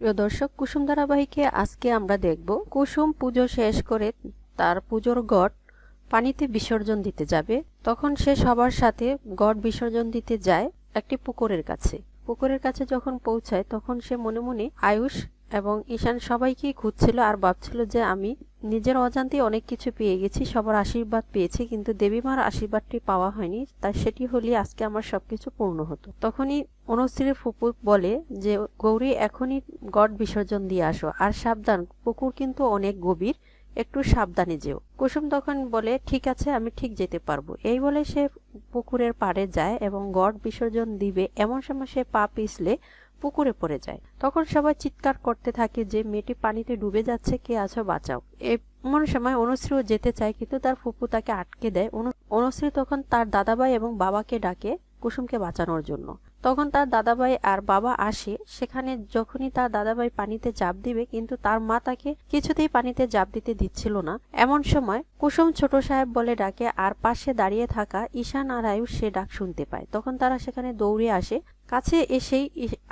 প্রিয় দর্শক, কুসুম ধারাবাহিকে আজকে আমরা দেখব কুসুম পুজো শেষ করে তার পুজোর গট পানিতে বিসর্জন দিতে যাবে। তখন সে সবার সাথে গট বিসর্জন দিতে যায় একটি পুকুরের কাছে। পুকুরের কাছে যখন পৌঁছায়, তখন সে মনে মনে আয়ুষ এবং ঈশান সবাইকেই খুঁজছিল আর ভাবছিল যে আমি নিজের অজান্তে অনেক কিছু পেয়ে গেছি, সবার আশীর্বাদ পেয়েছি, কিন্তু দেবীমার আশীর্বাদটি পাওয়া হয়নি, তাই সেটি হলে আজকে আমার সবকিছু পূর্ণ হতো। তখনই অনুশ্রীর ফুপু বলে যে, গৌরী, এখনই গড বিসর্জন দিয়ে আসো। আর সাবধান, পুকুর কিন্তু অনেক গভীর একটু সাবধানে যেও। কুসুম তখন বলে, ঠিক আছে, আমি ঠিক যেতে পারব। এই বলে সে পুকুরের পাড়ে যায় এবং গড বিসর্জন দিবে। এমন সময় সে পা পিছলে পুকুরে পড়ে যায়। তখন সবাই চিৎকার করতে থাকে যে, মেয়েটি পানিতে ডুবে যাচ্ছে, কে আছো বাঁচাও। এমন সময় অনুশ্রীও যেতে চায়, কিন্তু তার ফুপু তাকে আটকে দেয়। অনুশ্রী তখন তার দাদাভাই এবং বাবাকে ডাকে কুসুমকে বাঁচানোর জন্য। তখন তার দাদাভাই আর বাবা আসে। সেখানে যখনই তার দাদাভাই পানিতে জাপ দিবে, কিন্তু তার মা তাকে কিছুতেই পানিতে জাপ দিতে দিচ্ছিল না। এমন সময় কুসুম ছোট সাহেব বলে ডাকে, আর পাশে দাঁড়িয়ে থাকা ঈশান আর আয়ুষ সে ডাক শুনতে পায়। তখন তারা সেখানে দৌড়ে আসে। কাছে এসেই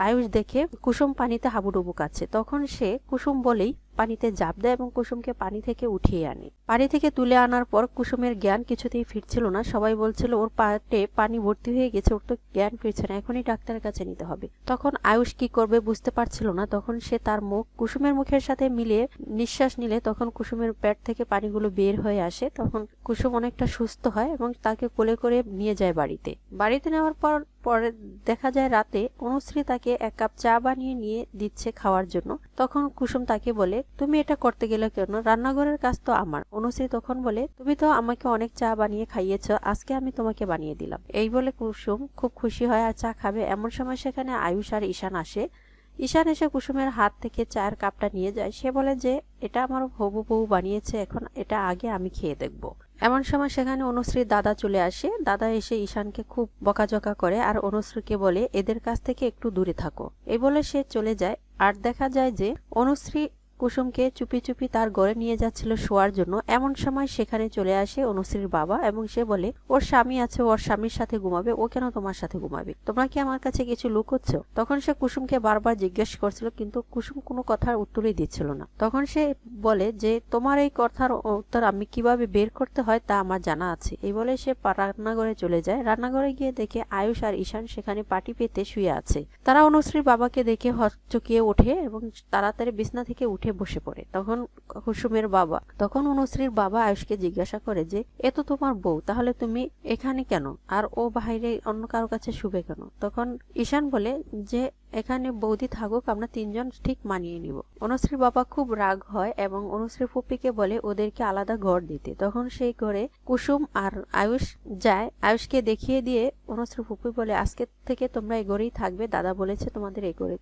আয়ুষ দেখে কুসুম পানিতে হাবুডুবু কাচ্ছে তখন সে কুসুম বলেই পানিতে জাপ দেয় এবং কুসুমকে পানি থেকে উঠিয়ে আনে। পানি থেকে তুলে আনার পর কুসুমের জ্ঞান কিছুতেই ফিরছিল না। সবাই বলছিল, ওর পাটে পানি ভর্তি হয়ে গেছে, ওর তো জ্ঞান ফিরছে না, এখনই ডাক্তারের কাছে নিতে হবে। তখন আয়ুষ কি করবে বুঝতে পারছিল না। তখন সে তার মুখ, কুসুমের মুখের সাথে মিলিয়ে নিঃশ্বাস নিলে তখন কুসুমের পেট থেকে পানিগুলো বের হয়ে আসে। তখন কুসুম অনেকটা সুস্থ হয় এবং তাকে কোলে করে নিয়ে যায় বাড়িতে। বাড়িতে নেওয়ার পর, পরে দেখা যায় রাতে অনুশ্রী তাকে এক কাপ চা বানিয়ে নিয়ে দিচ্ছে খাওয়ার জন্য। তখন কুসুম তাকে বলে তুমি এটা করতে গেলে কেন? রান্নাঘরের কাজ তো আমার। অনুশ্রী তখন বলে, তুমি তো আমাকে অনেক চা বানিয়ে খাইয়েছ, আজকে আমি তোমাকে বানিয়ে দিলাম। এই বলে কুসুম খুব খুশি হয় আর চা খাবে। এমন সময় সেখানে আয়ুষ আর ঈশান আসে। ঈশান এসে কুসুমের হাত থেকে চায়ের কাপটা নিয়ে যায়। সে বলে যে, এটা আমার হবু বউ বানিয়েছে, এখন এটা আগে আমি খেয়ে দেখব। এমন সময় সেখানে অনুশ্রীর দাদা চলে আসে। দাদা এসে ঈশানকে খুব বকাঝকা করে আর অনুশ্রীকে বলে, এদের কাছ থেকে একটু দূরে থাকো। এই বলে সে চলে যায়। আর দেখা যায় যে, অনুশ্রী কুসুমকে চুপি চুপি তার ঘরে নিয়ে যাচ্ছিল শোয়ার জন্য। এমন সময় সেখানে চলে আসে অনুশ্রীর বাবা এবং সে বলে, ওর স্বামী আছে, ওর স্বামীর সাথে ঘুমাবে, ও কেন তোমার সাথে ঘুমাবে? তোমরা কি আমার কাছে কিছু লুকোচ্ছ? তখন সে কুসুমকে বারবার জিজ্ঞেস করছিল, কিন্তু কুসুম কোনো কথার উত্তরই দিচ্ছিল না। তখন সে বলে যে, তোমার এই কথার উত্তর আমি কীভাবে বের করতে হয় তা আমার জানা আছে। এই বলে সে রান্নাঘরে চলে যায়। রান্নাঘরে গিয়ে দেখে আয়ুষ আর ঈশান সেখানে পাটি পেতে শুয়ে আছে। তারা অনুশ্রীর বাবাকে দেখে হকচকিয়ে ওঠে এবং তাড়াতাড়ি বিছনা থেকে উঠে বসে পড়ে। তখন কুসুমের বাবা, তখন অনুশ্রীর বাবা আয়ুষকে জিজ্ঞাসা করে যে, এ তো তোমার বউ, তাহলে তুমি এখানে কেন? আর ও বাহিরে অন্য কারও কাছে শুবে কেন? তখন ঈশান বলে যে এখানে বৌদি থাকুক, আমরা তিনজন ঠিক মানিয়ে নিব। অনুশ্রীর বাবা খুব রাগ হয় এবং অনুশ্রীর ফুপিকে বলে ওদেরকে আলাদা ঘর দিতে। তখন সেই ঘরে কুসুম আর আয়ুষ যায়। আয়ুষকে দেখিয়ে দিয়ে অনুশ্রী ফুপি বলে, আজকে থেকে তোমরা এই ঘরেই থাকবে। দাদা বলেছে তোমাদের এই ঘরে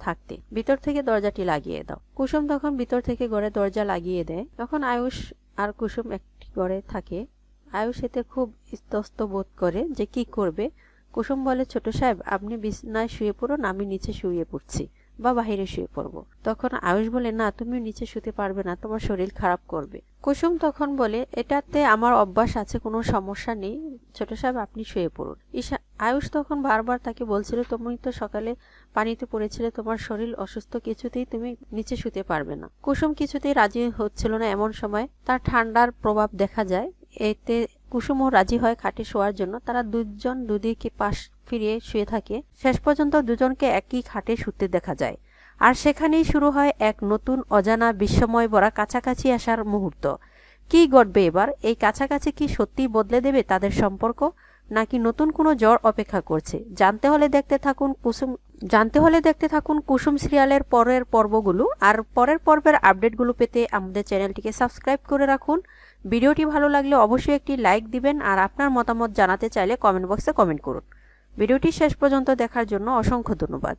থাকতে। ভিতর থেকে দরজাটি লাগিয়ে দাও। কুসুম তখন ভিতর থেকে ঘরে দরজা লাগিয়ে দেয়। তখন আয়ুষ আর কুসুম একটি ঘরে থাকে। আয়ুষ এতে খুব ইস্তস্ত বোধ করে যে কি করবে। কুসুম বলে, ছোট সাহেব, আপনি বিছনায় শুয়ে পড়ুন, আমি নিচে শুয়ে পড়ছি বা বাইরে শুয়ে পড়ব। তখন আয়ুষ বলে, না তুমি নিচে শুতে পারবে না, তোমার শরীর খারাপ করবে। কুসুম তখন বলে, এটাতে আমার অভ্যাস আছে, কোনো সমস্যা নেই। ছোট সাহেব, আপনি শুয়ে পড়ুন। ঈশা, আয়ুষ তখন বারবার তাকে বলছিল, তুমি তো সকালে পানিতে পড়েছিলে, তোমার শরীর অসুস্থ, কিছুতেই তুমি নিচে শুতে পারবে না। কুসুম কিছুতেই রাজি হচ্ছিল না, এমন সময় তার ঠান্ডার প্রভাব দেখা যায়। এতে কুসুমও রাজি হয় খাটে শোয়ার জন্য তারা দুজন দুদিকে পাশ ফিরিয়ে শুয়ে থাকে। শেষ পর্যন্ত দুজনকে একই খাটে শুতে দেখা যায়। আর সেখানেই শুরু হয় এক নতুন অজানা বিস্ময় ভরা কাছাকাছি আসার মুহূর্ত। কি ঘটবে এবার? এই কাছাকাছি কি সত্যি বদলে দেবে তাদের সম্পর্ক? নাকি নতুন কোনো জ্বর অপেক্ষা করছে? জানতে হলে দেখতে থাকুন কুসুম, জানতে হলে দেখতে থাকুন কুসুম সিরিয়ালের পরের পর্বগুলো। আর পরের পর্বের আপডেটগুলো পেতে আমাদের চ্যানেলটিকে সাবস্ক্রাইব করে রাখুন। ভিডিওটি ভালো লাগলে অবশ্যই একটি লাইক দিবেন আর আপনার মতামত জানাতে চাইলে কমেন্ট বক্সে কমেন্ট করুন। ভিডিওটি শেষ পর্যন্ত দেখার জন্য অসংখ্য ধন্যবাদ।